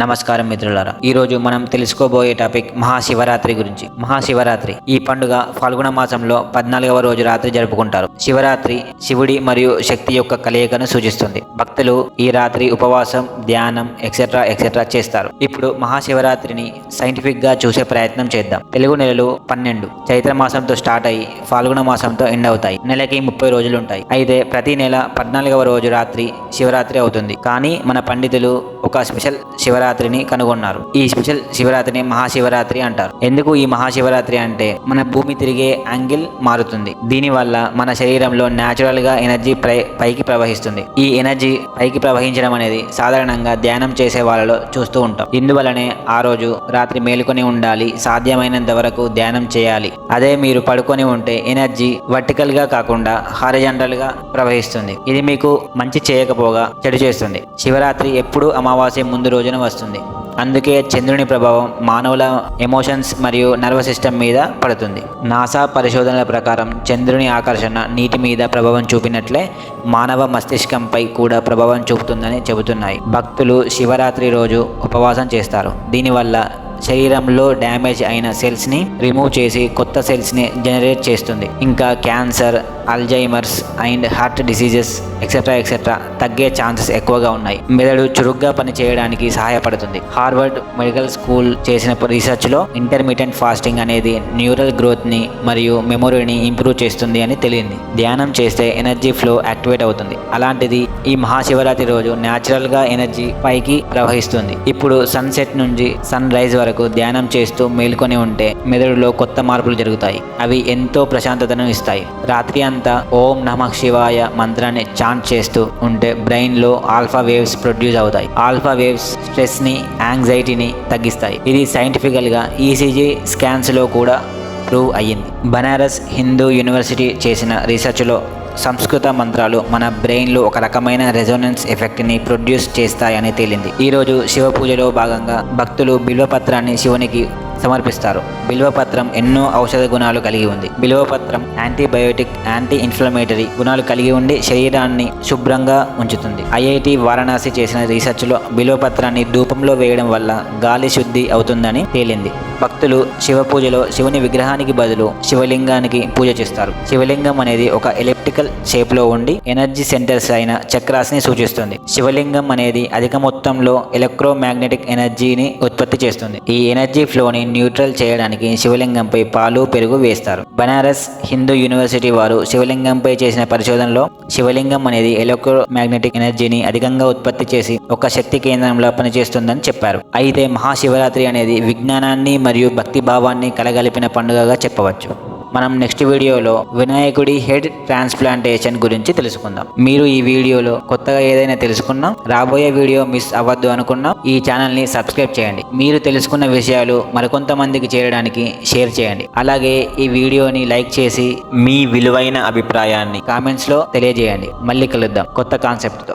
నమస్కారం మిత్రులారా. ఈ రోజు మనం తెలుసుకోబోయే టాపిక్ మహాశివరాత్రి గురించి. మహాశివరాత్రి ఈ పండుగ ఫాల్గుణ మాసంలో పద్నాలుగవ రోజు రాత్రి జరుపుకుంటారు. శివరాత్రి శివుడి మరియు శక్తి యొక్క కలయికను సూచిస్తుంది. భక్తులు ఈ రాత్రి ఉపవాసం ధ్యానం ఎక్సెట్రా ఎక్సెట్రా చేస్తారు. ఇప్పుడు మహాశివరాత్రిని సైంటిఫిక్గా చూసే ప్రయత్నం చేద్దాం. తెలుగు నెలలు పన్నెండు. చైత్ర మాసంతో స్టార్ట్ అయ్యి ఫాల్గుణ మాసంతో ఎండ్ అవుతాయి. నెలకి ముప్పై రోజులు ఉంటాయి. అయితే ప్రతి నెల పద్నాలుగవ రోజు రాత్రి శివరాత్రి అవుతుంది. కానీ మన పండితులు ఒక స్పెషల్ శివరాత్రి శివరాత్రిని కనుగొన్నారు. ఈ స్పెషల్ శివరాత్రిని మహాశివరాత్రి అంటారు. ఎందుకు ఈ మహాశివరాత్రి అంటే మన భూమి తిరిగే యాంగిల్ మారుతుంది. దీనివల్ల మన శరీరంలో న్యాచురల్గా ఎనర్జీ పై- పైకి ప్రవహిస్తుంది. ఈ ఎనర్జీ పైకి ప్రవహించడం అనేది సాధారణంగా ధ్యానం చేసే వాళ్ళలో చూస్తూ ఉంటాం. ఇందువలనే ఆ రోజు రాత్రి మేలుకొని ఉండాలి సాధ్యమైనంత వరకు ధ్యానం చేయాలి. అదే మీరు పడుకొని ఉంటే ఎనర్జీ వర్టికల్గా కాకుండా హారిజంటల్గా ప్రవహిస్తుంది. ఇది మీకు మంచి చేయకపోగా చెడు చేస్తుంది. శివరాత్రి ఎప్పుడు అమావాస్య ముందు రోజున వస్తుంది. అందుకే చంద్రుని ప్రభావం మానవుల ఎమోషన్స్ మరియు నర్వస్ సిస్టమ్ మీద పడుతుంది. నాసా పరిశోధనల ప్రకారం చంద్రుని ఆకర్షణ నీటి మీద ప్రభావం చూపినట్లే మానవ మస్తిష్కంపై కూడా ప్రభావం చూపుతుందని చెబుతున్నాయి. భక్తులు శివరాత్రి రోజు ఉపవాసం చేస్తారు. దీనివల్ల శరీరంలో డ్యామేజ్ అయిన సెల్స్ని రిమూవ్ చేసి కొత్త సెల్స్ని జనరేట్ చేస్తుంది. ఇంకా cancer Alzheimer's and heart diseases etcetera etcetera తగ్గే ఛాన్సెస్ ఎక్కువగా ఉన్నాయి. మెదడు చురుగ్గా పని చేయడానికి సహాయపడుతుంది. హార్వర్డ్ మెడికల్ స్కూల్ చేసిన రీసెర్చ్లో ఇంటర్మీడియట్ ఫాస్టింగ్ అనేది న్యూరల్ గ్రోత్ని మరియు మెమొరీని ఇంప్రూవ్ చేస్తుంది అని తెలియంది. ధ్యానం చేస్తే ఎనర్జీ ఫ్లో యాక్టివేట్ అవుతుంది. అలాంటిది ఈ మహాశివరాత్రి రోజు న్యాచురల్గా ఎనర్జీ పైకి ప్రవహిస్తుంది. ఇప్పుడు సన్సెట్ నుంచి సన్ రైజ్ వరకు ధ్యానం చేస్తూ మేల్కొని ఉంటే మెదడులో కొత్త మార్పులు జరుగుతాయి. అవి ఎంతో ప్రశాంతతను ఇస్తాయి. రాత్రి అంతా ఓం నమః శివాయ మంత్రాన్ని చాంట్ చేస్తూ ఉంటే బ్రెయిన్లో ఆల్ఫా వేవ్స్ ప్రొడ్యూస్ అవుతాయి. ఆల్ఫా వేవ్స్ స్ట్రెస్ని యాంగ్జైటీని తగ్గిస్తాయి. ఇది సైంటిఫికల్గా ఈసీజీ స్కాన్స్లో కూడా ప్రూవ్ అయ్యింది. బనారస్ హిందూ యూనివర్సిటీ చేసిన రీసెర్చ్లో సంస్కృత మంత్రాలు మన బ్రెయిన్లో ఒక రకమైన రెజోనెన్స్ ఎఫెక్ట్ని ప్రొడ్యూస్ చేస్తాయని తేలింది. ఈరోజు శివ పూజలో భాగంగా భక్తులు బిల్వపత్రాన్ని శివునికి సమర్పిస్తారు. బిల్వపత్రం ఎన్నో ఔషధ గుణాలు కలిగి ఉంది. బిల్వపత్రం యాంటీబయోటిక్ యాంటీ ఇన్ఫ్లమేటరీ గుణాలు కలిగి ఉండి శరీరాన్ని శుభ్రంగా ఉంచుతుంది. ఐఐటి వారణాసి చేసిన రీసెర్చ్లో బిల్వపత్రాన్ని ధూపంలో వేయడం వల్ల గాలి శుద్ధి అవుతుందని తేలింది. భక్తులు శివ పూజలో శివుని విగ్రహానికి బదులు శివలింగానికి పూజ చేస్తారు. శివలింగం అనేది ఒక ఎలి షేప్లో ఉండి ఎనర్జీ సెంటర్స్ అయిన చక్రాస్ని సూచిస్తుంది. శివలింగం అనేది అధిక మొత్తంలో ఎలక్ట్రోమాగ్నెటిక్ ఎనర్జీని ఉత్పత్తి చేస్తుంది. ఈ ఎనర్జీ ఫ్లోని న్యూట్రల్ చేయడానికి శివలింగంపై పాలు పెరుగు వేస్తారు. బనారస్ హిందూ యూనివర్సిటీ వారు శివలింగంపై చేసిన పరిశోధనలో శివలింగం అనేది ఎలక్ట్రోమాగ్నెటిక్ ఎనర్జీని అధికంగా ఉత్పత్తి చేసి ఒక శక్తి కేంద్రంలో పనిచేస్తుందని చెప్పారు. అయితే మహాశివరాత్రి అనేది విజ్ఞానాన్ని మరియు భక్తి భావాన్ని కలగలిపిన పండుగగా చెప్పవచ్చు. మనం నెక్స్ట్ వీడియోలో వినాయకుడి హెడ్ ట్రాన్స్ప్లాంటేషన్ గురించి తెలుసుకుందాం. మీరు ఈ వీడియోలో కొత్తగా ఏదైనా తెలుసుకున్నా రాబోయే వీడియో మిస్ అవ్వద్దు అనుకున్నా ఈ ఛానల్ని సబ్స్క్రైబ్ చేయండి. మీరు తెలుసుకున్న విషయాలు మరికొంతమందికి చేరడానికి షేర్ చేయండి. అలాగే ఈ వీడియోని లైక్ చేసి మీ విలువైన అభిప్రాయాన్ని కామెంట్స్లో తెలియజేయండి. మళ్ళీ కలుద్దాం కొత్త కాన్సెప్ట్తో.